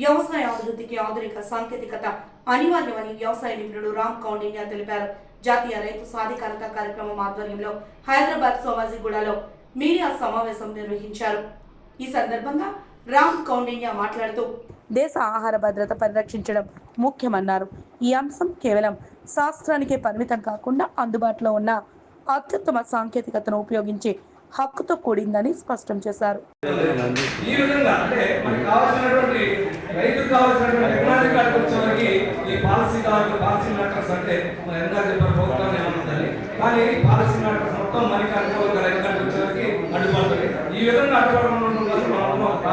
వ్యవసాయ అభివృద్ధికి ఆధునిక సాంకేతికత అనివార్యమని వ్యవసాయ నిపుణుడు రామ్ కౌండిన్య తెలిపారు. జాతీయ రైతు సాధికారత కార్యక్రమం ఆధ్వర్యంలో హైదరాబాద్ సోమాజిగూడలో మీడియా సమావేశం నిర్వహించారు. ఈ సందర్భంగా రామ్ కౌండిన్య మాట్లాడుతూ దేశ ఆహార భద్రత పరిరక్షించడం ముఖ్యమన్నారు. ఈ అంశం కేవలం శాస్త్రానికే పరిమితం కాకుండా అందుబాటులో ఉన్న అత్యుత్తమ సాంకేతికతను ఉపయోగించి హక్కుతో కూడిందని స్పష్టం చేశారు. ఈ విధంగా అంటే మనకు కావాల్సినటువంటి రైతుకు కావాల్సినటువంటి టెక్నాలజీ కార్డు ఈ పాలసీ కావాలి పాలసీ మ్యాటర్స్ అంటే మనం ఎంత చెప్పారు కానీ పాలసీ మ్యాటర్స్ మొత్తం మనకి అనుకూలంగా రైతు కార్డు అడ్డుపడుతుంది. ఈ విధంగా అడ్డుపడడం వల్ల మనం ఒక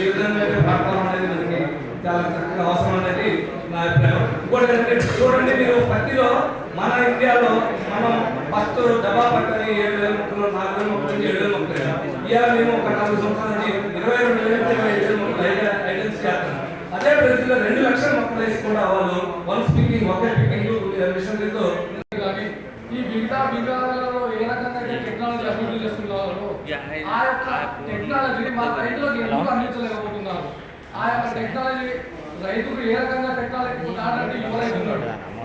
ఈ విధంగా ప్లాట్ఫామ్ అనేది మనకి చాలా చక్కగా అవసరం అనేది నా అభిప్రాయం. ఇంకోటి ఏంటంటే చూడండి మీరు ప్రతిలో మన ఇండియాలో మనం ఫస్ట్ డబ్బా పట్టని ఏడు వేల మొక్కలు నాలుగు వేల మొక్కలు ఏడు వేల మొక్కలు ఇవాళ మేము ఒక నాలుగు ఇరవై రెండు వేల ఐడెన్సీ చేస్తున్నాం అదే పరిస్థితిలో రెండు లక్షల మొక్కలు వేసి కూడా వాళ్ళు వన్ స్పీకింగ్ ఒకే స్పీకింగ్ మిషనరీతో కానీ ఈ మిగతా విభాగాలలో ఏ రకంగా టెక్నాలజీ అభివృద్ధి చేస్తున్నారో ఆ యొక్క టెక్నాలజీని మన రైతులకు ఎందుకు అందించలేకపోతున్నారు? ఆ యొక్క టెక్నాలజీ రైతుకు ఏ రకంగా టెక్నాలజీ నాలాంటి యువ రైతు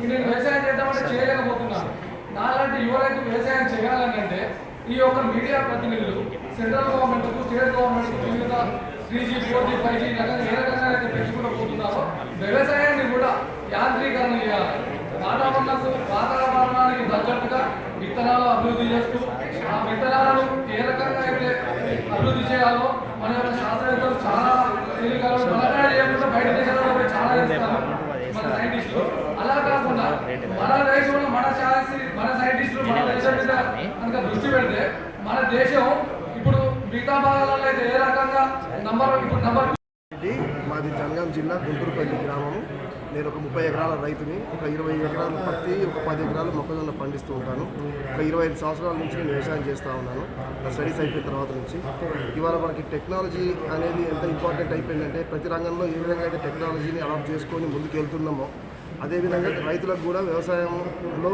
నేను వ్యవసాయం చేద్దామంటే చేయలేకపోతున్నాను. నాలాంటి యువ రైతు వ్యవసాయం చేయాలని అంటే ఈ యొక్క మీడియా ప్రతినిధులు సెంట్రల్ గవర్నమెంట్ స్టేట్ గవర్నమెంట్ వివిధ three G four G five G రకంగా ఏ రకంగా అయితే పెంచుకుంటూ పోతున్నారో వ్యవసాయాన్ని కూడా యాంత్రీకరణ చేయాలి. వాతావరణకు వాతావరణానికి తగ్గట్టుగా విత్తనాలు అభివృద్ధి చేస్తూ ఆ విత్తనాలను ఏ రకంగా అయితే అభివృద్ధి చేయాలో మన యొక్క శాస్త్రవేత్తలు చాలా తెలియగలరు. మనమే చేయకుండా బయట దేశాలలో చాలా చేస్తారు మన సైంటిస్టులు. అలా కాకుండా మన దేశంలో మన శాస్త్రి మన సైంటిస్టులు మన దేశం మీద కనుక దృష్టి పెడితే మన దేశం మిగతా భాగాలలో అయితే ఏ రకంగా నంబర్ ఇప్పుడు నంబర్ మాది జనగాం జిల్లా గుంటూరుపల్లి గ్రామం. నేను ఒక ముప్పై ఎకరాల రైతుని ఒక ఇరవై ఎకరాలు పత్తి ఒక పది ఎకరాలు మొక్కజొన్న పండిస్తూ ఉంటాను. ఒక ఇరవై ఐదు సంవత్సరాల నుంచి నేను వ్యవసాయం చేస్తూ ఉన్నాను. నా స్టడీస్ అయిపోయిన తర్వాత నుంచి. ఇవాళ మనకి టెక్నాలజీ అనేది ఎంత ఇంపార్టెంట్ అయిపోయిందంటే ప్రతి రంగంలో ఏ విధంగా అయితే టెక్నాలజీని అడాప్ట్ చేసుకొని ముందుకు వెళ్తున్నామో అదేవిధంగా రైతులకు కూడా వ్యవసాయంలో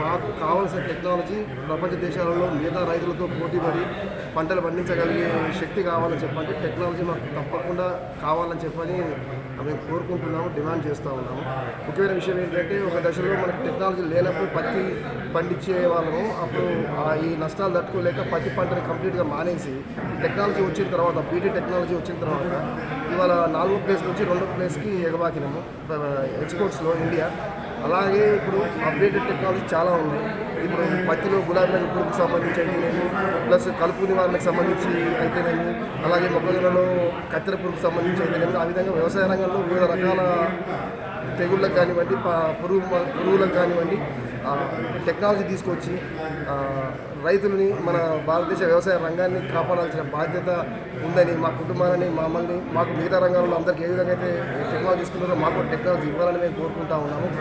మాకు కావలసిన టెక్నాలజీ ప్రపంచ దేశాలలో మిగతా రైతులతో పోటీ పడి పంటలు పండించగలిగే శక్తి కావాలని చెప్పండి. టెక్నాలజీ మాకు తప్పకుండా కావాలని చెప్పని మేము కోరుకుంటున్నాము డిమాండ్ చేస్తూ ఉన్నాము. ముఖ్యమైన విషయం ఏంటంటే ఒక దశలో మనకి టెక్నాలజీ లేనప్పుడు పత్తి పండించే వాళ్ళము అప్పుడు ఆ ఈ నష్టాలు తట్టుకోలేక పత్తి పంటని కంప్లీట్గా మానేసి టెక్నాలజీ వచ్చిన తర్వాత బీటీ టెక్నాలజీ వచ్చిన తర్వాత ఇవాళ నాలుగో ప్లేస్ నుంచి రెండో ప్లేస్కి ఎగబాకినాము. ఎక్స్పోర్ట్స్లో ఇండియా అలాగే ఇప్పుడు అప్డేటెడ్ టెక్నాలజీ చాలా ఉన్నాయి ఇప్పుడు పత్తిలో గులాబీ రంగు పురుగుకు సంబంధించి అయితేనేమి ప్లస్ కలుపు నివారణకు సంబంధించి అయితేనేమి అలాగే మొక్కజొన్నలో కత్తెర పురుగుకు సంబంధించి అయితేనేమి ఆ విధంగా వ్యవసాయ రంగంలో వివిధ రకాల తెగుళ్ళకు కానివ్వండి పురుగు మ- పురుగులకు కానివ్వండి టెక్నాలజీ తీసుకొచ్చి రైతులని మన భారతదేశ వ్యవసాయ రంగాన్ని కాపాడాల్సిన బాధ్యత ఉందని మా కుటుంబాలని మమ్మల్ని మాకు మిగతా రంగాల్లో అందరికీ ఏ విధంగా అయితే టెక్నాలజీ ఇస్తున్నారో మాకు టెక్నాలజీ ఇవ్వాలని మేము కోరుకుంటా ఉన్నాము.